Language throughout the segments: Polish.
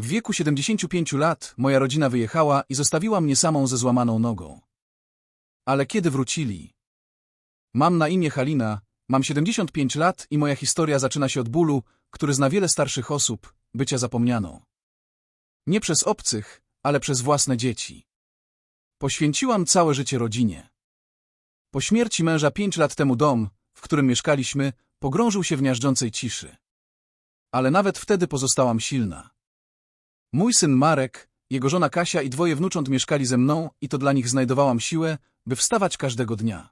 W wieku 75 lat moja rodzina wyjechała i zostawiła mnie samą ze złamaną nogą. Ale kiedy wrócili? Mam na imię Halina, mam 75 lat i moja historia zaczyna się od bólu, który zna wiele starszych osób, bycia zapomnianą. Nie przez obcych, ale przez własne dzieci. Poświęciłam całe życie rodzinie. Po śmierci męża pięć lat temu dom, w którym mieszkaliśmy, pogrążył się w miażdżącej ciszy. Ale nawet wtedy pozostałam silna. Mój syn Marek, jego żona Kasia i dwoje wnucząt mieszkali ze mną i to dla nich znajdowałam siłę, by wstawać każdego dnia.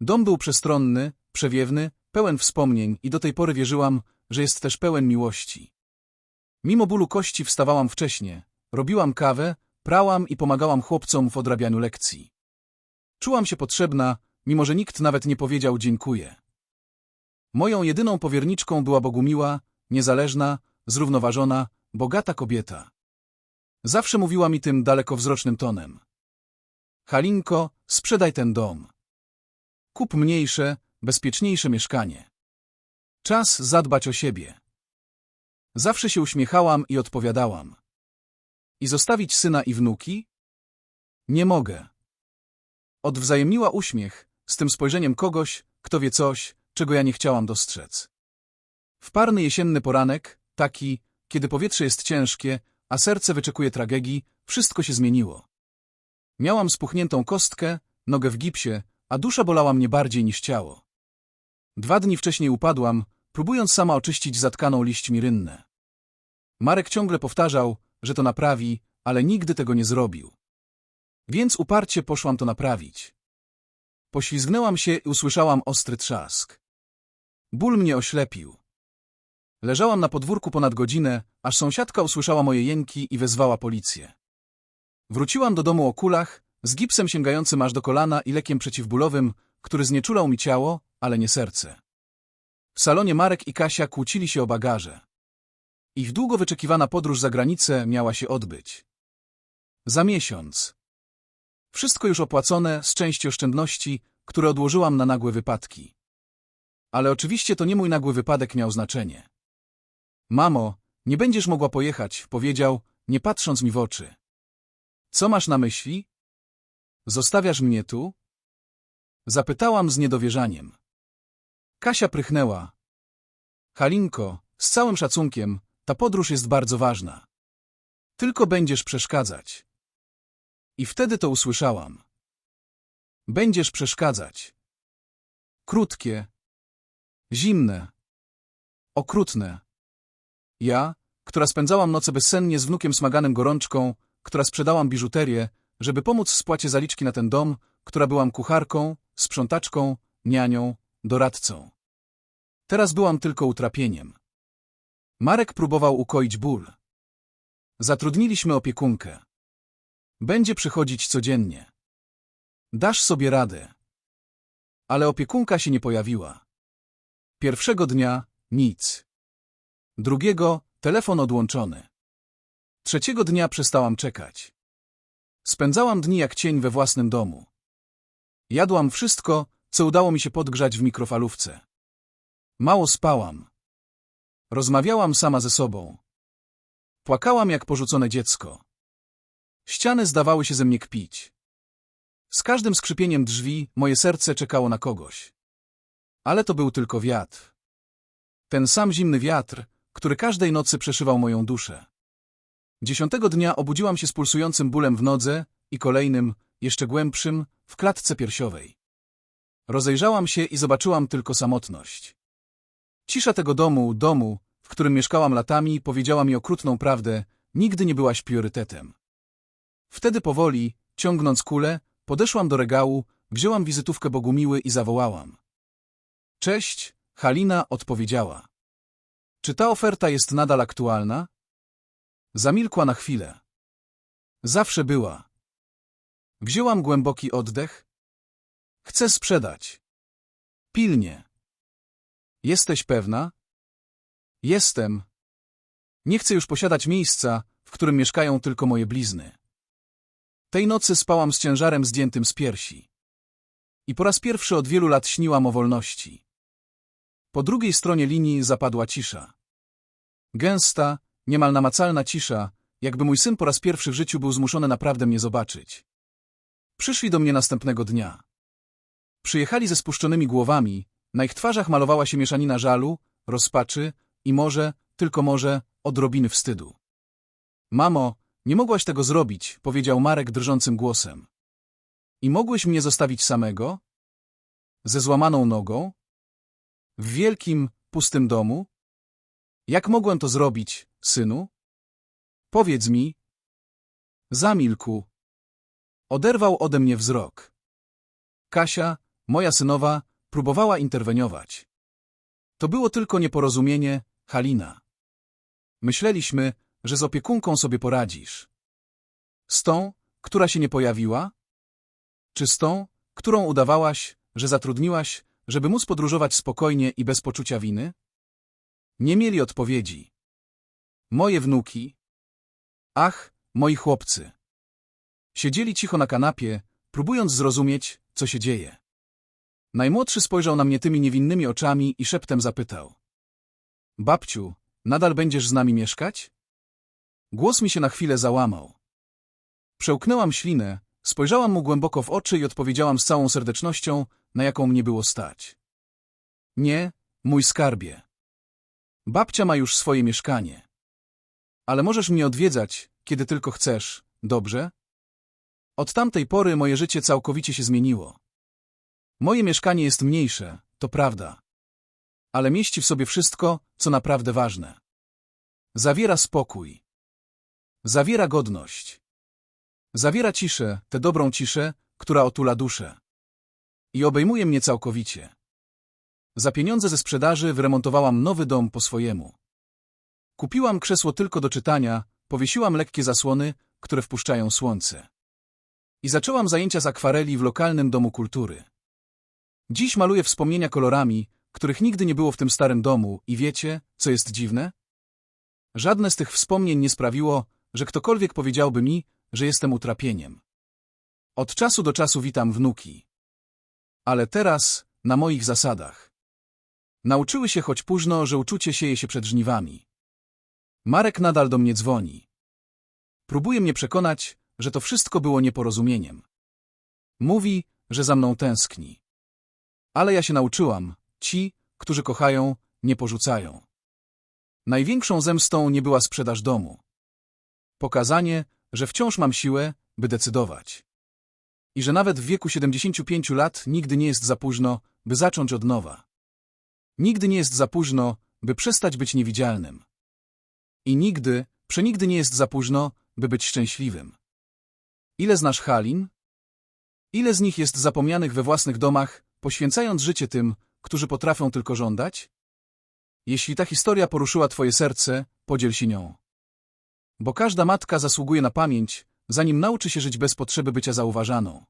Dom był przestronny, przewiewny, pełen wspomnień i do tej pory wierzyłam, że jest też pełen miłości. Mimo bólu kości wstawałam wcześnie, robiłam kawę, prałam i pomagałam chłopcom w odrabianiu lekcji. Czułam się potrzebna, mimo że nikt nawet nie powiedział dziękuję. Moją jedyną powierniczką była Bogumiła, niezależna, zrównoważona, bogata kobieta. Zawsze mówiła mi tym dalekowzrocznym tonem. Halinko, sprzedaj ten dom. Kup mniejsze, bezpieczniejsze mieszkanie. Czas zadbać o siebie. Zawsze się uśmiechałam i odpowiadałam. I zostawić syna i wnuki? Nie mogę. Odwzajemniła uśmiech, z tym spojrzeniem kogoś, kto wie coś, czego ja nie chciałam dostrzec. W parny jesienny poranek, taki, kiedy powietrze jest ciężkie, a serce wyczekuje tragedii, wszystko się zmieniło. Miałam spuchniętą kostkę, nogę w gipsie, a dusza bolała mnie bardziej niż ciało. Dwa dni wcześniej upadłam, próbując sama oczyścić zatkaną liśćmi rynnę. Marek ciągle powtarzał, że to naprawi, ale nigdy tego nie zrobił. Więc uparcie poszłam to naprawić. Poślizgnęłam się i usłyszałam ostry trzask. Ból mnie oślepił. Leżałam na podwórku ponad godzinę, aż sąsiadka usłyszała moje jęki i wezwała policję. Wróciłam do domu o kulach, z gipsem sięgającym aż do kolana i lekiem przeciwbólowym, który znieczulał mi ciało, ale nie serce. W salonie Marek i Kasia kłócili się o bagaże. Ich długo wyczekiwana podróż za granicę miała się odbyć. Za miesiąc. Wszystko już opłacone z części oszczędności, które odłożyłam na nagłe wypadki. Ale oczywiście to nie mój nagły wypadek miał znaczenie. Mamo, nie będziesz mogła pojechać, powiedział, nie patrząc mi w oczy. Co masz na myśli? Zostawiasz mnie tu? Zapytałam z niedowierzaniem. Kasia prychnęła. Halinko, z całym szacunkiem, ta podróż jest bardzo ważna. Tylko będziesz przeszkadzać. I wtedy to usłyszałam. Będziesz przeszkadzać. Krótkie. Zimne. Okrutne. Ja, która spędzałam noce bezsennie z wnukiem smaganym gorączką, która sprzedałam biżuterię, żeby pomóc w spłacie zaliczki na ten dom, która byłam kucharką, sprzątaczką, nianią, doradcą. Teraz byłam tylko utrapieniem. Marek próbował ukoić ból. Zatrudniliśmy opiekunkę. Będzie przychodzić codziennie. Dasz sobie radę. Ale opiekunka się nie pojawiła. Pierwszego dnia nic. Drugiego telefon odłączony. Trzeciego dnia przestałam czekać. Spędzałam dni jak cień we własnym domu. Jadłam wszystko, co udało mi się podgrzać w mikrofalówce. Mało spałam. Rozmawiałam sama ze sobą. Płakałam jak porzucone dziecko. Ściany zdawały się ze mnie kpić. Z każdym skrzypieniem drzwi moje serce czekało na kogoś. Ale to był tylko wiatr. Ten sam zimny wiatr, który każdej nocy przeszywał moją duszę. Dziesiątego dnia obudziłam się z pulsującym bólem w nodze i kolejnym, jeszcze głębszym, w klatce piersiowej. Rozejrzałam się i zobaczyłam tylko samotność. Cisza tego domu, domu, w którym mieszkałam latami, powiedziała mi okrutną prawdę, nigdy nie byłaś priorytetem. Wtedy powoli, ciągnąc kulę, podeszłam do regału, wzięłam wizytówkę Bogumiły i zawołałam. Cześć, Halina odpowiedziała. Czy ta oferta jest nadal aktualna? Zamilkła na chwilę. Zawsze była. Wzięłam głęboki oddech. Chcę sprzedać. Pilnie. Jesteś pewna? Jestem. Nie chcę już posiadać miejsca, w którym mieszkają tylko moje blizny. Tej nocy spałam z ciężarem zdjętym z piersi. I po raz pierwszy od wielu lat śniłam o wolności. Po drugiej stronie linii zapadła cisza. Gęsta, niemal namacalna cisza, jakby mój syn po raz pierwszy w życiu był zmuszony naprawdę mnie zobaczyć. Przyszli do mnie następnego dnia. Przyjechali ze spuszczonymi głowami, na ich twarzach malowała się mieszanina żalu, rozpaczy i może, tylko może, odrobiny wstydu. Mamo, nie mogłaś tego zrobić, powiedział Marek drżącym głosem. I mogłeś mnie zostawić samego? Ze złamaną nogą? W wielkim, pustym domu? Jak mogłem to zrobić, synu? Powiedz mi. Zamilkł. Oderwał ode mnie wzrok. Kasia, moja synowa, próbowała interweniować. To było tylko nieporozumienie, Halina. Myśleliśmy, że z opiekunką sobie poradzisz. Z tą, która się nie pojawiła? Czy z tą, którą udawałaś, że zatrudniłaś, żeby móc podróżować spokojnie i bez poczucia winy? Nie mieli odpowiedzi. Moje wnuki. Ach, moi chłopcy. Siedzieli cicho na kanapie, próbując zrozumieć, co się dzieje. Najmłodszy spojrzał na mnie tymi niewinnymi oczami i szeptem zapytał. Babciu, nadal będziesz z nami mieszkać? Głos mi się na chwilę załamał. Przełknęłam ślinę, spojrzałam mu głęboko w oczy i odpowiedziałam z całą serdecznością, na jaką mnie było stać. Nie, mój skarbie. Babcia ma już swoje mieszkanie. Ale możesz mnie odwiedzać, kiedy tylko chcesz, dobrze? Od tamtej pory moje życie całkowicie się zmieniło. Moje mieszkanie jest mniejsze, to prawda. Ale mieści w sobie wszystko, co naprawdę ważne. Zawiera spokój. Zawiera godność. Zawiera ciszę, tę dobrą ciszę, która otula duszę. I obejmuje mnie całkowicie. Za pieniądze ze sprzedaży wyremontowałam nowy dom po swojemu. Kupiłam krzesło tylko do czytania, powiesiłam lekkie zasłony, które wpuszczają słońce. I zaczęłam zajęcia z akwareli w lokalnym domu kultury. Dziś maluję wspomnienia kolorami, których nigdy nie było w tym starym domu i wiecie, co jest dziwne? Żadne z tych wspomnień nie sprawiło, że ktokolwiek powiedziałby mi, że jestem utrapieniem. Od czasu do czasu witam wnuki. Ale teraz na moich zasadach. Nauczyły się choć późno, że uczucie sieje się przed żniwami. Marek nadal do mnie dzwoni. Próbuje mnie przekonać, że to wszystko było nieporozumieniem. Mówi, że za mną tęskni. Ale ja się nauczyłam, ci, którzy kochają, nie porzucają. Największą zemstą nie była sprzedaż domu. Pokazanie, że wciąż mam siłę, by decydować. I że nawet w wieku 75 lat nigdy nie jest za późno, by zacząć od nowa. Nigdy nie jest za późno, by przestać być niewidzialnym. I nigdy, przenigdy nie jest za późno, by być szczęśliwym. Ile znasz Halin? Ile z nich jest zapomnianych we własnych domach, poświęcając życie tym, którzy potrafią tylko żądać? Jeśli ta historia poruszyła twoje serce, podziel się nią. Bo każda matka zasługuje na pamięć, zanim nauczy się żyć bez potrzeby bycia zauważaną.